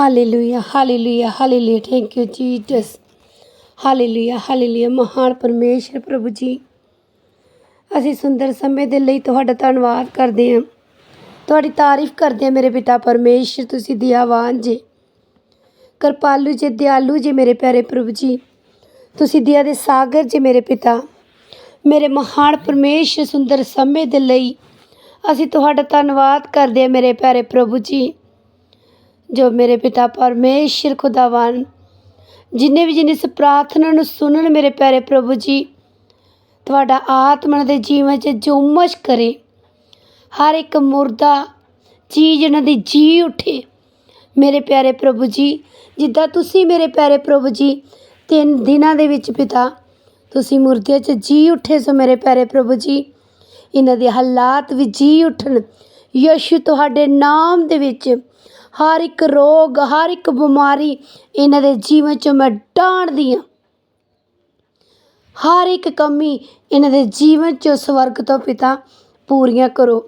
Hallelujah hallelujah hallelujah thank you Jesus hallelujah hallelujah ਮਹਾਨ ਪਰਮੇਸ਼ਰ ਪ੍ਰਭੂ ਜੀ। ਅਸੀਂ ਸੁੰਦਰ ਸਮੇਂ ਦੇ ਲਈ ਤੁਹਾਡਾ ਧੰਨਵਾਦ ਕਰਦੇ ਹਾਂ। ਤੁਹਾਡੀ ਤਾਰੀਫ ਕਰਦੇ ਹਾਂ ਮੇਰੇ ਪਿਤਾ ਪਰਮੇਸ਼ਰ, ਤੁਸੀਂ ਦਿਆਵਾਨ ਜੀ। ਕਿਰਪਾਲੂ ਜੀ, ਦਿਆਲੂ ਜੀ ਮੇਰੇ ਪਿਆਰੇ ਪ੍ਰਭੂ ਜੀ। ਤੁਸੀਂ ਦਿਆ ਦੇ ਸਾਗਰ ਜੀ ਮੇਰੇ ਪਿਤਾ। ਮੇਰੇ ਮਹਾਨ ਪਰਮੇਸ਼ਰ, ਸੁੰਦਰ ਸਮੇਂ ਦੇ ਲਈ ਅਸੀਂ ਤੁਹਾਡਾ ਧੰਨਵਾਦ ਕਰਦੇ ਹਾਂ ਮੇਰੇ ਪਿਆਰੇ ਪ੍ਰਭੂ ਜੀ। ਜੋ ਮੇਰੇ ਪਿਤਾ ਪਰਮੇਸ਼ਰ ਖੁਦਾਵਾਨ ਜਿੰਨੇ ਵੀ ਜਿੰਨੇ ਇਸ ਪ੍ਰਾਰਥਨਾ ਨੂੰ ਸੁਣਨ ਮੇਰੇ ਪਿਆਰੇ ਪ੍ਰਭੂ ਜੀ, ਤੁਹਾਡਾ ਆਤਮਾ ਦੇ ਜੀਵਨ 'ਚ ਜੁਮਸ਼ ਕਰੇ, ਹਰ ਇੱਕ ਮੁਰਦਾ, ਚੀਜ਼ ਇਹਨਾਂ ਦੀ ਜੀ ਉੱਠੇ। ਮੇਰੇ ਪਿਆਰੇ ਪ੍ਰਭੂ ਜੀ, ਜਿੱਦਾਂ ਤੁਸੀਂ ਮੇਰੇ ਪਿਆਰੇ ਪ੍ਰਭੂ ਜੀ, ਤਿੰਨ ਦਿਨਾਂ ਦੇ ਵਿੱਚ ਪਿਤਾ, ਤੁਸੀਂ ਮੁਰਦਿਆਂ 'ਚ ਜੀ ਉੱਠੇ ਸੋ ਮੇਰੇ ਪਿਆਰੇ ਪ੍ਰਭੂ ਜੀ। ਇਹਨਾਂ ਦੇ ਹਾਲਾਤ ਵੀ ਜੀ ਉੱਠਣ। ਯਸ਼ੂ ਤੁਹਾਡੇ ਨਾਮ ਦੇ ਵਿੱਚ ਹਰ ਇੱਕ ਰੋਗ, ਹਰ ਇੱਕ ਬਿਮਾਰੀ ਇਹਨਾਂ ਦੇ ਜੀਵਨ 'ਚੋਂ ਮੈਂ ਡਾਂਢਦੀ ਹਾਂ। ਹਰ ਇੱਕ ਕਮੀ ਇਹਨਾਂ ਦੇ ਜੀਵਨ 'ਚੋਂ ਸਵਰਗ ਤੋਂ ਪਿਤਾ ਪੂਰੀਆਂ ਕਰੋ।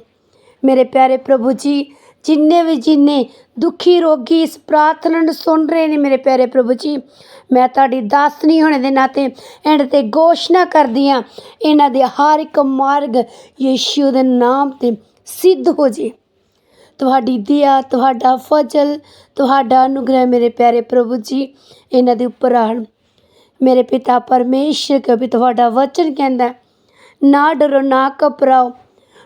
ਮੇਰੇ ਪਿਆਰੇ ਪ੍ਰਭੂ ਜੀ, ਜਿੰਨੇ ਵੀ ਜਿੰਨੇ ਦੁਖੀ ਰੋਗੀ ਇਸ ਪ੍ਰਾਰਥਨਾ ਨੂੰ ਸੁਣ ਰਹੇ ਨੇ ਮੇਰੇ ਪਿਆਰੇ ਪ੍ਰਭੂ ਜੀ, ਮੈਂ ਤੁਹਾਡੀ ਦਾਸਨੀ ਹੋਣੇ ਦੇ ਨਾਤੇ ਇਹਨਾਂ ਤੇ ਘੋਸ਼ਣਾ ਕਰਦੀ ਹਾਂ, ਇਹਨਾਂ ਦੇ ਹਰ ਇੱਕ ਮਾਰਗ ਯੀਸ਼ੂ ਦੇ ਨਾਮ ਤੇ ਸਿੱਧ ਹੋ ਜੇ। ਤੁਹਾਡੀ ਦਇਆ, ਤੁਹਾਡਾ ਫਜ਼ਲ, ਤੁਹਾਡਾ ਅਨੁਗ੍ਰਹਿ ਮੇਰੇ ਪਿਆਰੇ ਪ੍ਰਭੂ ਜੀ, ਇਹਨਾਂ ਦੇ ਉੱਪਰ ਆਣ। ਮੇਰੇ ਪਿਤਾ ਪਰਮੇਸ਼ਰ ਕਭੀ ਤੁਹਾਡਾ ਵਚਨ ਕਹਿੰਦਾ ਨਾ ਡਰੋ, ਨਾ ਘਬਰਾਓ।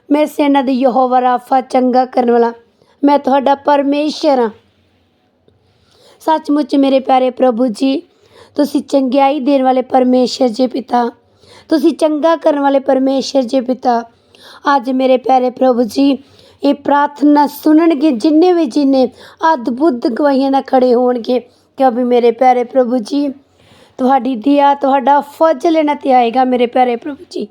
ਮੈਂ ਸੈਨਾ ਦੀ ਯਹੋਵਾ ਰਾਫਾ ਚੰਗਾ ਕਰਨ ਵਾਲਾ, ਮੈਂ ਤੁਹਾਡਾ ਪਰਮੇਸ਼ਰ ਹਾਂ। ਸੱਚਮੁੱਚ ਮੇਰੇ ਪਿਆਰੇ ਪ੍ਰਭੂ ਜੀ, ਤੁਸੀਂ ਚੰਗਿਆਈ ਦੇਣ ਵਾਲੇ ਪਰਮੇਸ਼ਰ ਜੀ ਪਿਤਾ, ਤੁਸੀਂ ਚੰਗਾ ਕਰਨ ਵਾਲੇ ਪਰਮੇਸ਼ਰ ਜੀ ਪਿਤਾ। ਅੱਜ ਮੇਰੇ ਪਿਆਰੇ ਪ੍ਰਭੂ ਜੀ ਇਹ ਪ੍ਰਾਰਥਨਾ ਸੁਣਨਗੇ ਜਿੰਨੇ ਵੀ ਜਿੰਨੇ ਅਦਭੁਤ ਗਵਾਹੀਆਂ ਨਾਲ ਖੜੇ ਹੋਣਗੇ। ਕਿਉਂਕਿ ਮੇਰੇ ਪਿਆਰੇ ਪ੍ਰਭੂ ਜੀ, ਤੁਹਾਡੀ ਦਿਆ ਤੁਹਾਡਾ ਫਜ਼ਲ ਇਹਨਾਂ ਤੇ ਆਏਗਾ ਮੇਰੇ ਪਿਆਰੇ ਪ੍ਰਭੂ ਜੀ।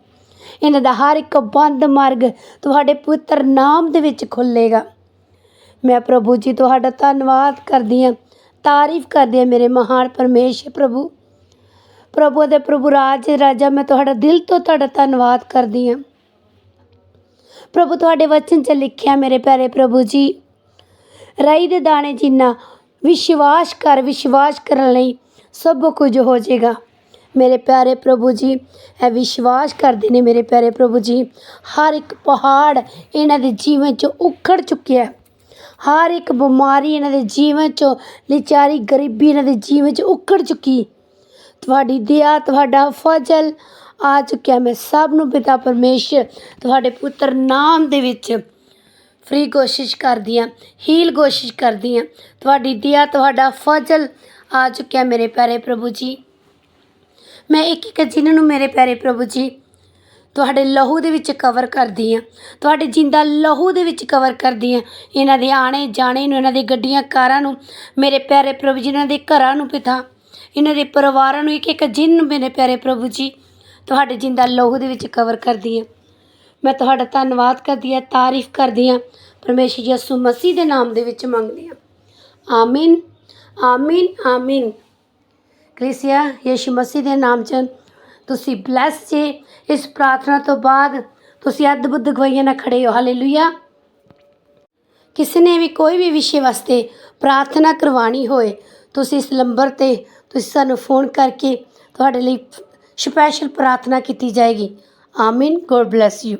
ਇਹਨਾਂ ਦਾ ਹਰ ਇੱਕ ਬੰਦ ਮਾਰਗ ਤੁਹਾਡੇ ਪੁੱਤਰ ਨਾਮ ਦੇ ਵਿੱਚ ਖੁੱਲੇਗਾ ਮੈਂ ਪ੍ਰਭੂ ਜੀ, ਤੁਹਾਡਾ ਧੰਨਵਾਦ ਕਰਦੀ ਹਾਂ, ਤਾਰੀਫ ਕਰਦੀ ਹਾਂ ਮੇਰੇ ਮਹਾਨ ਪਰਮੇਸ਼ਰ ਪ੍ਰਭੂ। ਪ੍ਰਭੂ ਦੇ ਪ੍ਰਭੂ ਰਾਜ, ਰਾਜਾ, ਮੈਂ ਤੁਹਾਡਾ ਦਿਲ ਤੋਂ ਤੁਹਾਡਾ ਧੰਨਵਾਦ ਕਰਦੀ ਹਾਂ। ਪ੍ਰਭੂ ਤੁਹਾਡੇ ਵਚਨ 'ਚ ਲਿਖਿਆ ਮੇਰੇ ਪਿਆਰੇ ਪ੍ਰਭੂ ਜੀ ਰਾਈ ਦੇ ਦਾਣੇ ਜਿੰਨਾ ਵਿਸ਼ਵਾਸ ਕਰ ਵਿਸ਼ਵਾਸ ਕਰਨ ਲਈ ਸਭ ਕੁਝ ਹੋ ਜਾਏਗਾ ਮੇਰੇ ਪਿਆਰੇ ਪ੍ਰਭੂ ਜੀ ਇਹ ਵਿਸ਼ਵਾਸ ਕਰਦੇ ਨੇ ਮੇਰੇ ਪਿਆਰੇ ਪ੍ਰਭੂ ਜੀ ਹਰ ਇੱਕ ਪਹਾੜ ਇਹਨਾਂ ਦੇ ਜੀਵਨ 'ਚ ਉਖੜ ਚੁੱਕਿਆ ਹੈ ਹਰ ਇੱਕ ਬਿਮਾਰੀ ਇਹਨਾਂ ਦੇ ਜੀਵਨ 'ਚੋਂ ਲਿਚਾਰੀ ਗਰੀਬੀ ਇਹਨਾਂ ਦੇ ਜੀਵਨ 'ਚ ਉਖੜ ਚੁੱਕੀ ਤੁਹਾਡੀ ਦਇਆ ਤੁਹਾਡਾ ਫਜ਼ਲ ਆ ਚੁੱਕਿਆ ਮੈਂ ਸਭ ਨੂੰ ਪਿਤਾ ਪਰਮੇਸ਼ਰ ਤੁਹਾਡੇ ਪੁੱਤਰ ਨਾਮ ਦੇ ਵਿੱਚ ਫ੍ਰੀ ਕੋਸ਼ਿਸ਼ ਕਰਦੀ ਹਾਂ ਹੀਲ ਕੋਸ਼ਿਸ਼ ਕਰਦੀ ਹਾਂ। ਤੁਹਾਡੀ ਦਿਆ ਤੁਹਾਡਾ ਫਜ਼ਲ ਆ ਚੁੱਕਿਆ ਮੇਰੇ ਪਿਆਰੇ ਪ੍ਰਭੂ ਜੀ। ਮੈਂ ਇੱਕ ਇੱਕ ਜਿਨ੍ਹਾਂ ਨੂੰ ਮੇਰੇ ਪਿਆਰੇ ਪ੍ਰਭੂ ਜੀ, ਤੁਹਾਡੇ ਲਹੂ ਦੇ ਵਿੱਚ ਕਵਰ ਕਰਦੀ ਹਾਂ। ਤੁਹਾਡੇ ਜਿੰਦਾ ਲਹੂ ਦੇ ਵਿੱਚ ਕਵਰ ਕਰਦੀ ਹਾਂ। ਇਹਨਾਂ ਦੇ ਆਣੇ ਜਾਣੇ ਨੂੰ, ਇਹਨਾਂ ਦੀ ਗੱਡੀਆਂ, ਕਾਰਾਂ ਨੂੰ, ਮੇਰੇ ਪਿਆਰੇ ਪ੍ਰਭੂ ਜੀ, ਇਹਨਾਂ ਦੇ ਘਰਾਂ ਨੂੰ ਪਿਤਾ, ਇਹਨਾਂ ਦੇ ਪਰਿਵਾਰਾਂ ਨੂੰ ਇੱਕ ਇੱਕ ਜਿੰਨ ਮੇਰੇ ਪਿਆਰੇ ਪ੍ਰਭੂ ਜੀ। ਤੁਹਾਡੇ ਜਿੰਦਾ ਲਹੂ ਦੇ ਵਿੱਚ ਕਵਰ ਕਰਦੀ ਹਾਂ। ਮੈਂ ਤੁਹਾਡਾ ਧੰਨਵਾਦ ਕਰਦੀ ਹਾਂ, ਤਾਰੀਫ ਕਰਦੀ ਹਾਂ। ਪਰਮੇਸ਼ਰ ਯਿਸੂ ਮਸੀਹ ਦੇ ਨਾਮ ਦੇ ਵਿੱਚ ਮੰਗਦੀ ਹਾਂ। ਆਮੀਨ ਆਮੀਨ ਆਮੀਨ। ਕ੍ਰਿਸਿਆ ਯਿਸੂ ਮਸੀਹ ਦੇ ਨਾਮ 'ਚ ਤੁਸੀਂ ਬਲੈਸ ਜੇ। ਇਸ ਪ੍ਰਾਰਥਨਾ ਤੋਂ ਬਾਅਦ ਤੁਸੀਂ ਅਦਭੁਤ ਗਵਾਈਆਂ ਨਾਲ ਖੜੇ ਹੋ। ਹਾਲੇਲੂਇਆ ਕਿਸੇ ਨੇ ਵੀ ਕੋਈ ਵੀ ਵਿਸ਼ੇ ਵਾਸਤੇ ਪ੍ਰਾਰਥਨਾ ਕਰਵਾਣੀ ਹੋਏ, ਤੁਸੀਂ ਇਸ ਨੰਬਰ ਤੇ ਤੁਸੀਂ ਸਾਨੂੰ ਫੋਨ ਕਰਕੇ ਤੁਹਾਡੇ ਲਈ ਸਪੈਸ਼ਲ ਪ੍ਰਾਰਥਨਾ ਕੀਤੀ ਜਾਏਗੀ। ਆਮੀਨ ਗੋਡ ਬlesਸ ਯੂ